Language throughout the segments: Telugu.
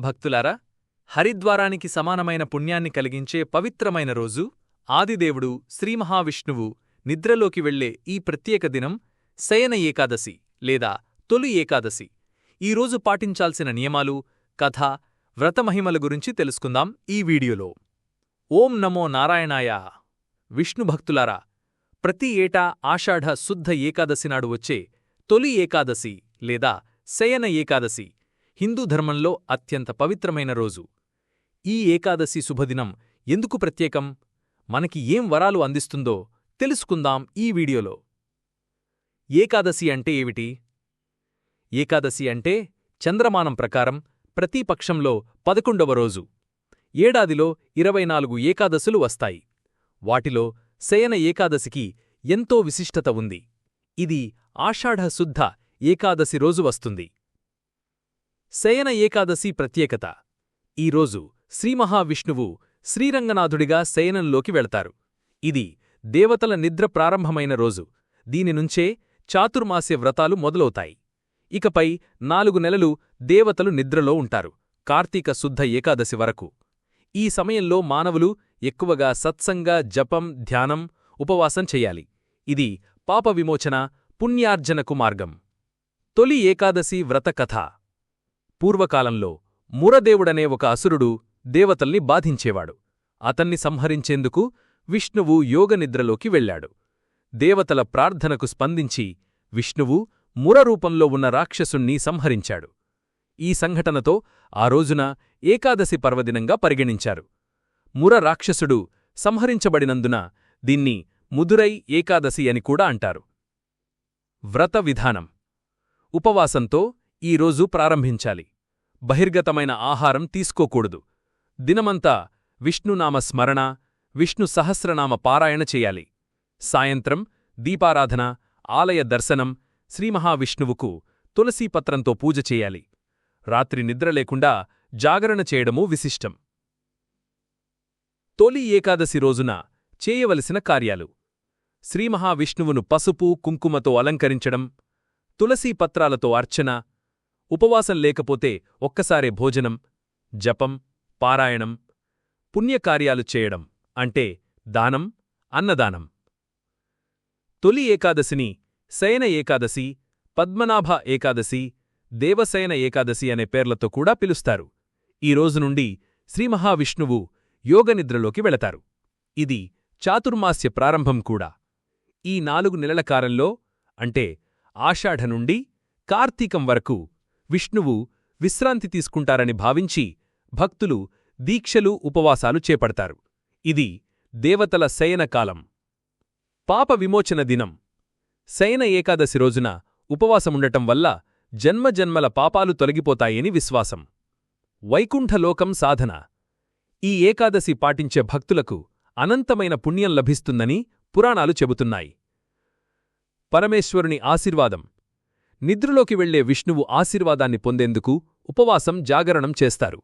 భక్తులారా హరిద్వారానికి సమానమైన పుణ్యాన్ని కలిగించే పవిత్రమైన రోజు ఆదిదేవుడు శ్రీమహావిష్ణువు నిద్రలోకి వెళ్ళే ఈ ప్రత్యేక దినం శయన ఏకాదశి లేదా తొలి ఏకాదశి. ఈ రోజు పాటించాల్సిన నియమాలు కథ వ్రతమహిమల గురించి తెలుసుకుందాం ఈ వీడియోలో. ఓం నమో నారాయణాయ. విష్ణు భక్తులారా ప్రతి ఏటా ఆషాఢ శుద్ధ ఏకాదశి నాడు వచ్చే తొలి ఏకాదశి లేదా శయన ఏకాదశి హిందూ ధర్మంలో అత్యంత పవిత్రమైన రోజు. ఈ ఏకాదశి శుభదినం ఎందుకు ప్రత్యేకం? మనకి ఏం వరాలు అందిస్తుందో తెలుసుకుందాం ఈ వీడియోలో. ఏకాదశి అంటే ఏమిటి? ఏకాదశి అంటే చంద్రమానం ప్రకారం ప్రతి పక్షంలో పదకొండవ రోజు. ఏడాదిలో ఇరవై నాలుగు ఏకాదశులు వస్తాయి. వాటిలో శయన ఏకాదశికి ఎంతో విశిష్టత ఉంది. ఇది ఆషాఢశుద్ధ ఏకాదశి రోజు వస్తుంది. శయన ఏకాదశి ప్రత్యేకత. ఈరోజు శ్రీమహావిష్ణువు శ్రీరంగనాథుడిగా శయనంలోకి వెళతారు. ఇది దేవతల నిద్ర ప్రారంభమైన రోజు. దీనినుంచే చాతుర్మాస్య వ్రతాలు మొదలవుతాయి. ఇకపై నాలుగు నెలలు దేవతలు నిద్రలో ఉంటారు. కార్తీక శుద్ధ ఏకాదశి వరకు. ఈ సమయంలో మానవులు ఎక్కువగా సత్సంగ జపం ధ్యానం ఉపవాసం చెయ్యాలి ఇది పాప విమోచన పుణ్యార్జనకు మార్గం. తొలి ఏకాదశి వ్రత కథ పూర్వకాలంలో మురదేవుడనే ఒక అసురుడు దేవతల్ని బాధించేవాడు. అతన్ని సంహరించేందుకు విష్ణువు యోగనిద్రలోకి వెళ్ళాడు దేవతల ప్రార్థనకు స్పందించి విష్ణువు మురరూపంలో ఉన్న రాక్షసుణ్ణి సంహరించాడు. ఈ సంఘటనతో ఆ రోజున ఏకాదశి పర్వదినంగా పరిగణించారు. ముర రాక్షసుడు సంహరించబడినందున దీన్ని ముదురై ఏకాదశి అని కూడా అంటారు. వ్రత విధానం. ఉపవాసంతో ఈరోజు ప్రారంభించాలి. బహిర్గతమైన ఆహారం తీసుకోకూడదు. దినమంతా విష్ణునామ స్మరణ విష్ణు సహస్రనామ పారాయణ చేయాలి. సాయంత్రం దీపారాధన ఆలయ దర్శనం శ్రీమహావిష్ణువుకు తులసీపత్రంతో పూజ చేయాలి. రాత్రి నిద్ర లేకుండా జాగరణ చేయడమూ విశిష్టం. తొలి ఏకాదశి రోజున చేయవలసిన కార్యాలు. శ్రీమహావిష్ణువును పసుపు కుంకుమతో అలంకరించడం తులసీపత్రాలతో అర్చన ఉపవాసం లేకపోతే ఒక్కసారే భోజనం జపం పారాయణం పుణ్యకార్యాలు చేయడం అంటే దానం అన్నదానం. తొలి ఏకాదశిని శయన ఏకాదశి పద్మనాభ ఏకాదశి దేవశయన ఏకాదశి అనే పేర్లతో కూడా పిలుస్తారు. ఈ రోజు నుండి శ్రీమహావిష్ణువు యోగనిద్రలోకి వెళతారు. ఇది చాతుర్మాస్య ప్రారంభం కూడా. ఈ నాలుగు నెలల కాలంలో అంటే ఆషాఢ నుండి కార్తీకం వరకు విష్ణువు విశ్రాంతి తీసుకుంటారని భావించి భక్తులు దీక్షలు ఉపవాసాలు చేపడతారు. ఇది దేవతల శయనకాలం పాప విమోచన దినం. శయన ఏకాదశి రోజున ఉపవాసముండటం వల్ల జన్మజన్మల పాపాలు తొలగిపోతాయని విశ్వాసం. వైకుంఠలోకం సాధన. ఈ ఏకాదశి పాటించే భక్తులకు అనంతమైన పుణ్యం లభిస్తుందని పురాణాలు చెబుతున్నాయి. పరమేశ్వరుని ఆశీర్వాదం. నిద్రలోకి వెళ్ళే విష్ణువు ఆశీర్వాదాన్ని పొందేందుకు ఉపవాసం జాగరణం చేస్తారు.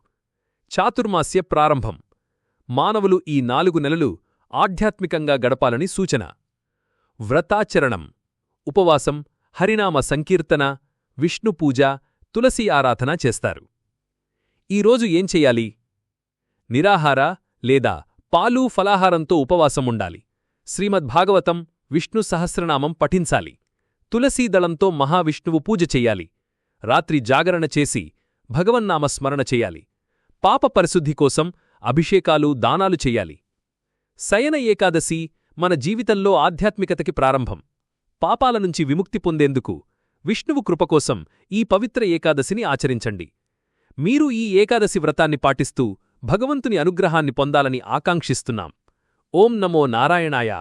చాతుర్మాస్య ప్రారంభం. మానవులు ఈ నాలుగు నెలలు ఆధ్యాత్మికంగా గడపాలని సూచన. వ్రతాచరణం. ఉపవాసం హరినామ సంకీర్తన విష్ణుపూజ తులసి ఆరాధన చేస్తారు. ఈరోజు ఏం చెయ్యాలి నిరాహార లేదా పాలు ఫలాహారంతో ఉపవాసం ఉండాలి. శ్రీమద్భాగవతం విష్ణు సహస్రనామం పఠించాలి. తులసీదళంతో మహావిష్ణువు పూజ చెయ్యాలి రాత్రి జాగరణ చేసి భగవన్నామస్మరణ చెయ్యాలి పాప పరిశుద్ధి కోసం అభిషేకాలు దానాలు చెయ్యాలి శయన ఏకాదశి మన జీవితంలో ఆధ్యాత్మికతకి ప్రారంభం. పాపాల నుంచి విముక్తి పొందేందుకు విష్ణువు కృపకోసం ఈ పవిత్ర ఏకాదశిని ఆచరించండి. మీరు ఈ ఏకాదశి వ్రతాన్ని పాటిస్తూ భగవంతుని అనుగ్రహాన్ని పొందాలని ఆకాంక్షిస్తున్నాం. ఓం నమో నారాయణాయ.